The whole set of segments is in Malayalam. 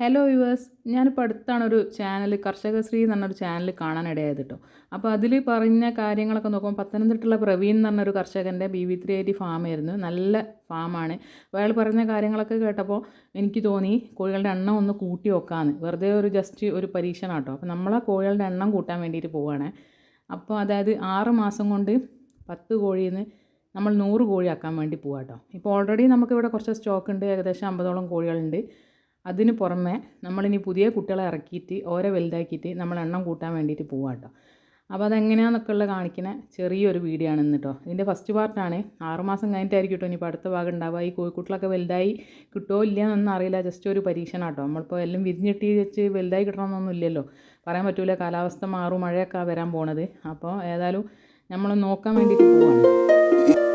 ഹലോ വ്യൂവേഴ്സ് ഞാനിപ്പോൾ അടുത്താണ് ഒരു ചാനൽ കർഷകശ്രീ എന്ന് പറഞ്ഞൊരു ചാനൽ കാണാനിടയായത് കേട്ടോ അപ്പോൾ അതിൽ പറഞ്ഞ കാര്യങ്ങളൊക്കെ നോക്കുമ്പോൾ പത്തനംതിട്ടുള്ള പ്രവീൺ എന്ന് പറഞ്ഞൊരു കർഷകന്റെ ബി വി ത്രീ എയ്റ്റി ഫാമായിരുന്നു നല്ല ഫാമാണ് അപ്പോൾ അയാൾ പറഞ്ഞ കാര്യങ്ങളൊക്കെ കേട്ടപ്പോൾ എനിക്ക് തോന്നി കോഴികളുടെ എണ്ണം ഒന്ന് കൂട്ടി വെക്കാമെന്ന് വെറുതെ ഒരു ജസ്റ്റ് ഒരു പരീക്ഷണം കേട്ടോ അപ്പോൾ നമ്മളെ കോഴികളുടെ എണ്ണം കൂട്ടാൻ വേണ്ടിയിട്ട് പോവുകയാണ് അപ്പോൾ അതായത് ആറ് മാസം കൊണ്ട് പത്ത് കോഴിയിൽ നിന്ന് നമ്മൾ നൂറ് കോഴിയാക്കാൻ വേണ്ടി പോവാം കേട്ടോ ഇപ്പോൾ ഓൾറെഡി നമുക്കിവിടെ കുറച്ച് സ്റ്റോക്ക് ഉണ്ട്. ഏകദേശം അമ്പതോളം കോഴികളുണ്ട്. അതിന് പുറമെ നമ്മളിനി പുതിയ കുട്ടികളെ ഇറക്കിയിട്ട് ഓരോ വലുതാക്കിയിട്ട് നമ്മൾ എണ്ണം കൂട്ടാൻ വേണ്ടിയിട്ട് പോവാം കേട്ടോ അപ്പോൾ അതെങ്ങനെയാണെന്നൊക്കെ ഉള്ള കാണിക്കുന്ന ചെറിയൊരു വീഡിയോ ആണ് കേട്ടോ ഇതിന്റെ ഫസ്റ്റ് പാർട്ടാണ് ആറുമാസം കഴിഞ്ഞിട്ടായിരിക്കും കേട്ടോ ഇനിയിപ്പോൾ അടുത്ത ഭാഗം ഉണ്ടാവുക. ഈ കോഴിക്കുട്ടിലൊക്കെ വലുതായി കിട്ടുമോ ഇല്ല എന്നൊന്നും അറിയില്ല. ജസ്റ്റ് ഒരു പരീക്ഷണം കേട്ടോ നമ്മളിപ്പോൾ എല്ലാം വിരിഞ്ഞിട്ട് വെച്ച് വലുതായി കിട്ടണമെന്നൊന്നും ഇല്ലല്ലോ. പറയാൻ പറ്റില്ല കാലാവസ്ഥ മാറും. മഴയൊക്കെ വരാൻ പോണത്. അപ്പോൾ ഏതായാലും നമ്മൾ നോക്കാൻ വേണ്ടിയിട്ട് പോവാണ്.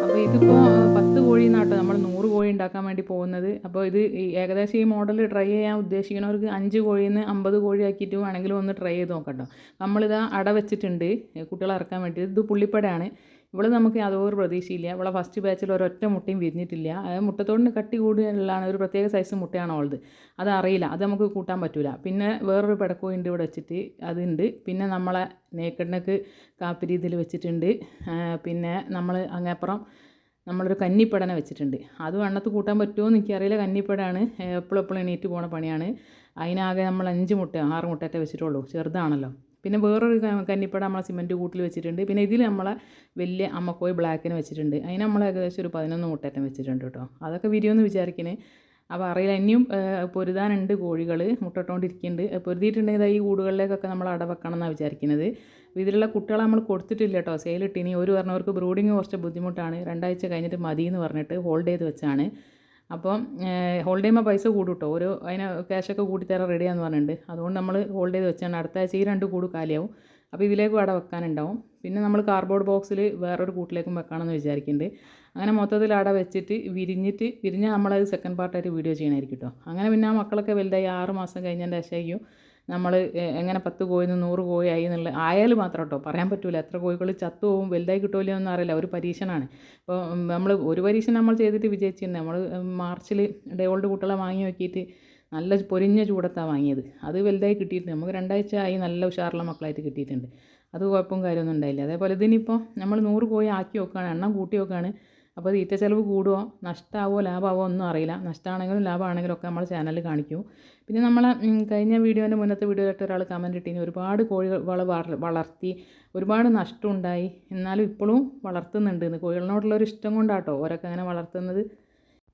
അപ്പോൾ ഇതിപ്പോൾ പത്ത് കോഴി നാട്ടോ. നമ്മൾ നൂറ് കോഴി ഉണ്ടാക്കാൻ വേണ്ടി പോകുന്നത്. അപ്പോൾ ഇത് ഏകദേശം ഈ മോഡൽ ട്രൈ ചെയ്യാൻ ഉദ്ദേശിക്കുന്നവർക്ക് അഞ്ച് കോഴിയിൽ നിന്ന് അമ്പത് കോഴി ആക്കിയിട്ട് വേണമെങ്കിലും ഒന്ന് ട്രൈ ചെയ്ത് നോക്കട്ടോ. നമ്മളിത് അട വെച്ചിട്ടുണ്ട്. കുട്ടികളെ ഇറക്കാൻ വേണ്ടി ഇത് പുള്ളിപ്പടയാണ്. ഇവൾ നമുക്ക് യാതൊരു പ്രതീക്ഷയില്ല. ഇവളെ ഫസ്റ്റ് ബാച്ചിൽ ഒരൊറ്റ മുട്ടയും വിരിഞ്ഞിട്ടില്ല. മുട്ടത്തോടിന് കട്ടി കൂടുതലാണ് ഒരു പ്രത്യേക സൈസ് മുട്ടയാണ് ഉള്ളത് അത് അറിയില്ല അത് നമുക്ക് കൂട്ടാൻ പറ്റില്ല പിന്നെ വേറൊരു പെടക്കോയിണ്ട് ഇവിടെ വെച്ചിട്ട് അതുണ്ട്. പിന്നെ നമ്മളെ നേക്കടിനക്ക് കാപ്പി രീതിയിൽ വെച്ചിട്ടുണ്ട്. പിന്നെ നമ്മൾ അങ്ങേപ്പുറം നമ്മളൊരു കന്നിപ്പടനെ വെച്ചിട്ടുണ്ട്. അത് വെണ്ണത്ത് കൂട്ടാൻ പറ്റുമോ എന്ന് എനിക്കറിയില്ല. കന്നിപ്പടാണ്. എപ്പോഴും എപ്പോഴും എണീറ്റ് പോണ പണിയാണ്. അതിനാകെ നമ്മൾ അഞ്ച് മുട്ട ആറ് മുട്ടയൊക്കെ വെച്ചിട്ടുള്ളൂ. ചെറുതാണല്ലോ. പിന്നെ വേറൊരു കന്നിപ്പട നമ്മളെ സിമന്റ് കൂട്ടിൽ വെച്ചിട്ടുണ്ട്. പിന്നെ ഇതിൽ നമ്മളെ വലിയ അമ്മക്കോയി ബ്ലാക്കിന് വെച്ചിട്ടുണ്ട്. അതിന് നമ്മൾ ഏകദേശം ഒരു പതിനൊന്ന് മുട്ടേറ്റം വെച്ചിട്ടുണ്ട് കേട്ടോ. അതൊക്കെ വിരിയുമെന്ന് വിചാരിക്കണേ. അപ്പോൾ അറിയില്ല ഇനിയും പൊരുതാനുണ്ട് കോഴികൾ മുട്ടട്ടോണ്ടിരിക്കുന്നുണ്ട് പൊരുതിയിട്ടുണ്ടെങ്കിൽ ഈ കൂടുകളിലേക്കൊക്കെ നമ്മൾ അട വെക്കണം എന്നാണ് വിചാരിക്കുന്നത് ഇതിലുള്ള കുട്ടികളെ നമ്മൾ കൊടുത്തിട്ടില്ല കേട്ടോ. സെയിലിട്ടിനി ഒരു പറഞ്ഞവർക്ക് ബ്രൂഡിങ് കുറച്ച് ബുദ്ധിമുട്ടാണ്. രണ്ടാഴ്ച കഴിഞ്ഞിട്ട് മതി എന്ന് പറഞ്ഞിട്ട് ഹോൾഡ് ചെയ്ത് വെച്ചാണ്. അപ്പം ചെയ്യുമ്പോൾ പൈസ കൂടും കേട്ടോ ഒരു അതിന് ക്യാഷൊക്കെ കൂട്ടിത്തരാൻ റെഡിയാന്ന് പറഞ്ഞിട്ടുണ്ട്. അതുകൊണ്ട് നമ്മൾ ഹോൾഡ് ചെയ്ത് വെച്ചാണ് അടുത്ത ആഴ്ച ഈ രണ്ട് കൂട് കാലിയാവും. അപ്പോൾ ഇതിലേക്ക് അവിടെ വെക്കാനുണ്ടാവും. പിന്നെ നമ്മൾ കാർഡ്ബോർഡ് ബോക്സിൽ വേറൊരു കൂട്ടിലേക്കും വെക്കണമെന്ന് വിചാരിക്കുന്നുണ്ട് അങ്ങനെ മൊത്തത്തിൽ അവിടെ വെച്ചിട്ട് വിരിഞ്ഞിട്ട് വിരിഞ്ഞാൽ നമ്മളത് സെക്കൻഡ് പാർട്ടായിട്ട് വീഡിയോ ചെയ്യണമായിരിക്കും കേട്ടോ അങ്ങനെ പിന്നെ ആ മക്കളൊക്കെ വലുതായി ആറ് മാസം കഴിഞ്ഞതിന്റെ ശേഷം നമ്മൾ എങ്ങനെ പത്ത് കോഴിയിൽ നിന്ന് നൂറ് കോഴി ആയി എന്നുള്ള ആയാലും മാത്രം കേട്ടോ പറയാൻ പറ്റില്ല എത്ര കോഴികൾ ചത്തു പോകും വലുതായി കിട്ടുമല്ലോ എന്ന് അറിയില്ല. ഒരു പരീക്ഷണമാണ് അപ്പോൾ നമ്മൾ ഒരു പരീക്ഷണം നമ്മൾ ചെയ്തിട്ട് വിജയിച്ചിട്ടുണ്ട് നമ്മൾ മാർച്ചിൽ ഡേ ഓൾഡ് കുട്ടികളെ വാങ്ങി നോക്കിയിട്ട് നല്ല പൊരിഞ്ഞ ചൂടത്താണ് വാങ്ങിയത്. അത് വലുതായി കിട്ടിയിട്ടുണ്ട് നമുക്ക് രണ്ടാഴ്ച ആയി നല്ല ഉഷാറുള്ള മക്കളായിട്ട് കിട്ടിയിട്ടുണ്ട് അത് കുഴപ്പവും കാര്യമൊന്നും ഉണ്ടായില്ല. അതേപോലെ ഇതിനിപ്പോൾ നമ്മൾ നൂറ് കോഴി ആക്കി നോക്കുകയാണ് എണ്ണം കൂട്ടി വെക്കുകയാണ് അപ്പോൾ തീറ്റ ചിലവ് കൂടുമോ നഷ്ടമാവോ ലാഭമാവോ ഒന്നും അറിയില്ല. നഷ്ടമാണെങ്കിലും ലാഭമാണെങ്കിലും ഒക്കെ നമ്മൾ ചാനലിൽ കാണിക്കും. പിന്നെ നമ്മൾ കഴിഞ്ഞ വീഡിയോന്റെ മുന്നത്തെ വീഡിയോയിലിട്ട് ഒരാൾ കമന്റ് ഇട്ടിന്. ഒരുപാട് കോഴികൾ വള വളർത്തി ഒരുപാട് നഷ്ടമുണ്ടായി എന്നാലും ഇപ്പോഴും വളർത്തുന്നുണ്ട് കോഴികളോടുള്ള ഒരു ഇഷ്ടം കൊണ്ടാട്ടോ ഓരൊക്കെ അങ്ങനെ വളർത്തുന്നത്.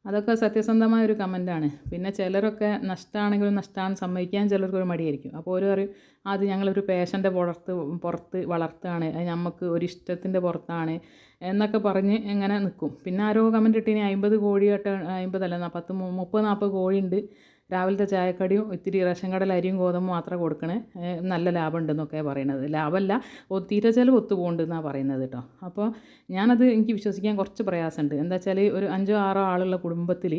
അതൊക്കെ സത്യസന്ധമായ ഒരു കമന്റാണ്. പിന്നെ ചിലരൊക്കെ നഷ്ടമാണെങ്കിലും നഷ്ടമാണ് സമ്മതിക്കാൻ ചിലർക്ക് ഒരു മടിയായിരിക്കും. അപ്പോൾ ഓരോ പറയും അത് ഞങ്ങളൊരു പേഷന്റെ പുറത്ത് പുറത്ത് വളർത്താണ് അത് നമുക്ക് ഒരു ഇഷ്ടത്തിന്റെ പുറത്താണ്. എന്നൊക്കെ പറഞ്ഞ് ഇങ്ങനെ നിൽക്കും പിന്നെ ആരോ കമന്റ് ഇട്ടിനി അമ്പത് കോഴിയായിട്ട് അമ്പതല്ല പത്ത് മുപ്പത് നാൽപ്പത് കോഴിയുണ്ട് രാവിലത്തെ ചായക്കടിയും ഇത്തിരി റേഷൻ കടൽ അരിയും ഗോതമ്പും മാത്രം കൊടുക്കണേ. നല്ല ലാഭം ഉണ്ടെന്നൊക്കെ പറയണത് ലാഭമല്ല തീരെ ചിലവ് ഒത്തുപോകുന്നുണ്ടെന്നാണ് പറയുന്നത് കേട്ടോ. അപ്പോൾ ഞാനത് എനിക്ക് വിശ്വസിക്കാൻ കുറച്ച് പ്രയാസമുണ്ട്. എന്താ വെച്ചാൽ ഒരു അഞ്ചോ ആറോ ആളുള്ള കുടുംബത്തിൽ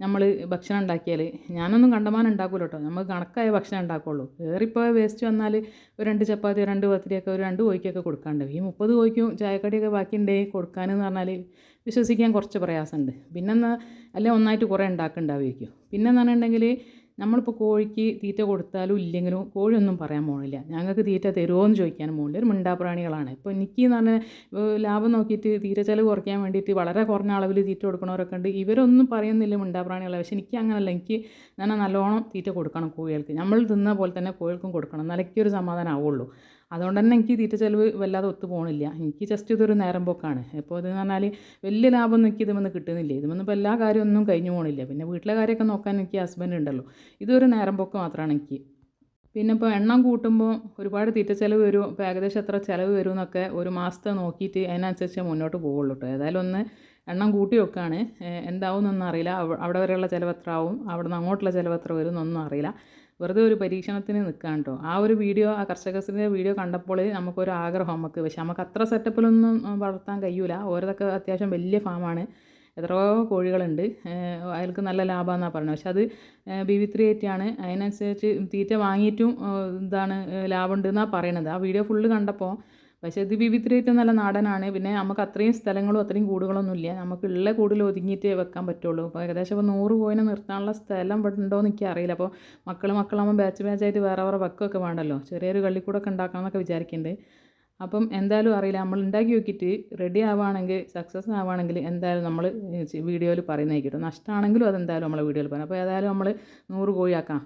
നമ്മൾ ഭക്ഷണം ഉണ്ടാക്കിയാൽ ഞാനൊന്നും കണ്ടമാനം ഉണ്ടാക്കില്ല കേട്ടോ കണക്കായ ഭക്ഷണം ഉണ്ടാക്കുള്ളൂ. ഏറിപ്പോയ വേസ്റ്റ് വന്നാൽ ഒരു രണ്ട് ചപ്പാത്തി രണ്ട് പത്തിരിയൊക്കെ ഒരു രണ്ട് കോഴിക്കൊക്കെ കൊടുക്കാണ്ട്. ഈ മുപ്പത് കോഴിക്കും ചായക്കടിയൊക്കെ ബാക്കിയുണ്ടേ കൊടുക്കാനെന്ന് പറഞ്ഞാൽ വിശ്വസിക്കാൻ കുറച്ച് പ്രയാസമുണ്ട്. പിന്നെ അല്ലെ ഒന്നായിട്ട് കുറേ ഉണ്ടാക്കുന്നുണ്ടാവുമായിരിക്കും പിന്നെ എന്ന് പറഞ്ഞിട്ടുണ്ടെങ്കിൽ നമ്മളിപ്പോൾ കോഴിക്ക് തീറ്റ കൊടുത്താലും ഇല്ലെങ്കിലും കോഴിയൊന്നും പറയാൻ പോകണില്ല ഞങ്ങൾക്ക് തീറ്റ തരുമോ എന്ന് ചോദിക്കാൻ പോകില്ല ഒരു മിണ്ടാപ്രാണികളാണ്. ഇപ്പോൾ എനിക്ക് എന്ന് പറഞ്ഞാൽ ലാഭം നോക്കിയിട്ട് തീറ്റ ചിലവ് കുറയ്ക്കാൻ വേണ്ടിയിട്ട് വളരെ കുറഞ്ഞ അളവിൽ തീറ്റ കൊടുക്കണവരൊക്കെ ഉണ്ട്. ഇവരൊന്നും പറയുന്നില്ല മിണ്ടാപ്രാണികളെ. പക്ഷെ എനിക്ക് അങ്ങനല്ല. എനിക്ക് ഞാൻ നല്ലോണം തീറ്റ കൊടുക്കണം കോഴികൾക്ക്. നമ്മൾ തിന്ന പോലെ തന്നെ കോഴികൾക്കും കൊടുക്കണം. നിലയ്ക്കൊരു സമാധാനം ആവുള്ളൂ. അതുകൊണ്ട് തന്നെ എനിക്ക് തീറ്റ ചിലവ് വല്ലാതെ ഒത്തു പോകണില്ല എനിക്ക് ജസ്റ്റ് ഇതൊരു നേരം പോക്കാണ്. ഇപ്പോൾ ഇതെന്ന് പറഞ്ഞാൽ വലിയ ലാഭമൊന്നും എനിക്ക് ഇതുമെന്ന് കിട്ടുന്നില്ല. ഇതുമൊന്നും ഇപ്പോൾ എല്ലാ കാര്യമൊന്നും കഴിഞ്ഞു പോകണില്ല പിന്നെ വീട്ടിലെ കാര്യമൊക്കെ നോക്കാൻ എനിക്ക് ഹസ്ബൻഡ് ഉണ്ടല്ലോ. ഇതൊരു നേരം പോക്ക് മാത്രമാണ് എനിക്ക്. പിന്നെ ഇപ്പോൾ എണ്ണം കൂട്ടുമ്പോൾ ഒരുപാട് തീറ്റ ചിലവ് വരും. ഇപ്പോൾ ഏകദേശം എത്ര ചിലവ് വരും എന്നൊക്കെ ഒരു മാസത്തെ നോക്കിയിട്ട് അതിനനുസരിച്ച് മുന്നോട്ട് പോകുള്ളൂ കേട്ടോ ഏതായാലും ഒന്ന് എണ്ണം കൂട്ടി വെക്കുകയാണ് എന്താവും എന്നൊന്നും അറിയില്ല. അവിടെ വരെയുള്ള ചിലവ് എത്ര ആവും അവിടെ നിന്ന് അങ്ങോട്ടുള്ള ചിലവ് എത്ര വരും എന്നൊന്നും അറിയില്ല. വെറുതെ ഒരു പരീക്ഷണത്തിന് നിൽക്കാൻ കേട്ടോ ആ ഒരു വീഡിയോ ആ കർഷകസിന്റെ വീഡിയോ കണ്ടപ്പോൾ നമുക്കൊരു ആഗ്രഹം നമുക്ക്. പക്ഷേ നമുക്ക് അത്ര സെറ്റപ്പിലൊന്നും വളർത്താൻ കഴിയൂല. ഓരോതൊക്കെ അത്യാവശ്യം വലിയ ഫാമാണ്. എത്രയോ കോഴികളുണ്ട്. അയാൾക്ക് നല്ല ലാഭമെന്നാണ് പറഞ്ഞത്. പക്ഷെ അത് ബി വി ത്രീ എയ്റ്റി ആണ് അതിനനുസരിച്ച് തീറ്റ വാങ്ങിയിട്ടും ഇതാണ് ലാഭമുണ്ടെന്നാണ് പറയണത്. ആ വീഡിയോ ഫുള്ള് കണ്ടപ്പോൾ പക്ഷേ ഇത് ബി ബി ഏറ്റവും നല്ല നാടനാണ്. പിന്നെ നമുക്ക് അത്രയും സ്ഥലങ്ങളും അത്രയും കൂടുകളൊന്നും ഇല്ല. നമുക്ക് ഉള്ള കൂടുതൽ ഒതുങ്ങിയിട്ട് വെക്കാൻ പറ്റുള്ളൂ. അപ്പോൾ ഏകദേശം ഇപ്പോൾ നൂറ് കോയിനെ നിർത്താനുള്ള സ്ഥലം ഉണ്ടോ എന്ന് എനിക്ക് അപ്പോൾ മക്കൾ മക്കളാകുമ്പോൾ ബാച്ച് ബാച്ചായിട്ട് വേറെ വേറെ വെക്കൊക്കെ വേണ്ടല്ലോ. ചെറിയൊരു കള്ളിക്കൂടൊക്കെ ഉണ്ടാക്കണം എന്നൊക്കെ വിചാരിക്കുന്നുണ്ട് അപ്പം എന്തായാലും അറിയില്ല. നമ്മൾ ഉണ്ടാക്കി നോക്കിയിട്ട് റെഡി ആവുകയാണെങ്കിൽ സക്സസ് ആവുകയാണെങ്കിൽ എന്തായാലും നമ്മൾ വീഡിയോയിൽ പറയുന്നതായിരിക്കും. നഷ്ടമാണെങ്കിലും അതെന്തായാലും നമ്മൾ വീഡിയോയിൽ പറയാം അപ്പോൾ ഏതായാലും നമ്മൾ നൂറ് കോഴിയാക്കാം